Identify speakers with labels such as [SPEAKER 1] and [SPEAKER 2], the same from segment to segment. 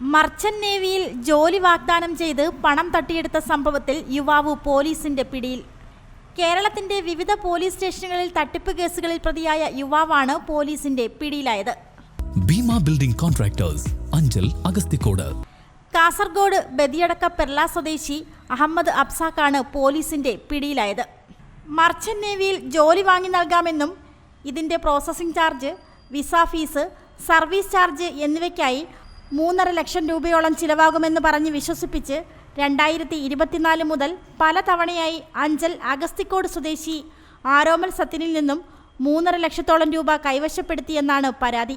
[SPEAKER 1] Merchant നേവിയിൽ ജോലി വാഗ്ദാനം ചെയ്ത് പണം തട്ടിയെടുത്ത സംഭവത്തിൽ യുവാവ് പോലീസിന്റെ പിടിയിൽ. കേരളത്തിന്റെ വിവിധ പോലീസ് സ്റ്റേഷനുകളിൽ തട്ടിപ്പ് കേസുകളിൽ പ്രതിയായ യുവാവാണ് പോലീസിന്റെ പിടിയിലായത്.
[SPEAKER 2] Bhima building contractors Anchal Agasthikode.
[SPEAKER 1] Kasaragod Badiyadka Perla സ്വദേശി അഹമ്മദ് അബ്സാഖാണ് പോലീസിന്റെ പിടിയിലായത്. മർച്ചന്റ് നേവിയിൽ ജോലി വാങ്ങി നൽകാമെന്നും ഇതിന്റെ processing charge visa fees service charge എന്നിവയ്ക്കായി മൂന്നര ലക്ഷം രൂപയോളം ചിലവാകുമെന്ന് പറഞ്ഞ് വിശ്വസിപ്പിച്ച് രണ്ടായിരത്തി ഇരുപത്തിനാല് മുതൽ പല തവണയായി അഞ്ചൽ അഗസ്തിക്കോട് സ്വദേശി ആരോമൽ സത്യനിൽ നിന്നും മൂന്നര ലക്ഷത്തോളം രൂപ കൈവശപ്പെടുത്തിയെന്നാണ് പരാതി.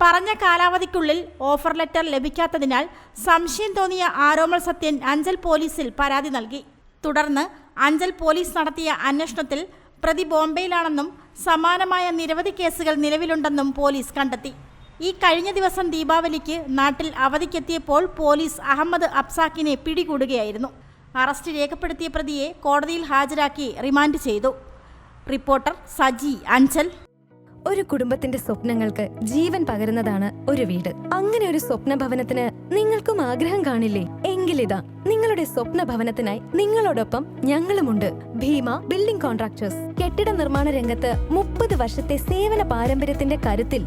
[SPEAKER 1] പറഞ്ഞ കാലാവധിക്കുള്ളിൽ ഓഫർ ലെറ്റർ ലഭിക്കാത്തതിനാൽ സംശയം തോന്നിയ ആരോമൽ സത്യൻ അഞ്ചൽ പോലീസിൽ പരാതി നൽകി. തുടർന്ന് അഞ്ചൽ പോലീസ് നടത്തിയ അന്വേഷണത്തിൽ പ്രതി ബോംബെയിലാണെന്നും സമാനമായ നിരവധി കേസുകൾ നിലവിലുണ്ടെന്നും പോലീസ് കണ്ടെത്തി. ഈ കഴിഞ്ഞ ദിവസം ദീപാവലിക്ക് നാട്ടിൽ അവധിക്കെത്തിയപ്പോൾ പോലീസ് അഹമ്മദ് അബ്സാക്കിനെ പിടികൂടുകയായിരുന്നു. അറസ്റ്റ് രേഖപ്പെടുത്തിയ പ്രതിയെ കോടതിയിൽ ഹാജരാക്കി റിമാൻഡ് ചെയ്തു. റിപ്പോർട്ടർ സജി അഞ്ചൽ.
[SPEAKER 3] ഒരു കുടുംബത്തിന്റെ സ്വപ്നങ്ങൾക്ക് ജീവൻ പകരുന്നതാണ് ഒരു വീട്. അങ്ങനെ ഒരു സ്വപ്ന ഭവനത്തിന് നിങ്ങൾക്കും ആഗ്രഹം കാണില്ലേ? എങ്കിലിതാ നിങ്ങളുടെ സ്വപ്ന ഭവനത്തിനായി നിങ്ങളോടൊപ്പം ഞങ്ങളുമുണ്ട്. Bhima building contractors. കെട്ടിട നിർമ്മാണ രംഗത്ത് മുപ്പത് വർഷത്തെ സേവന പാരമ്പര്യത്തിന്റെ കരുത്തിൽ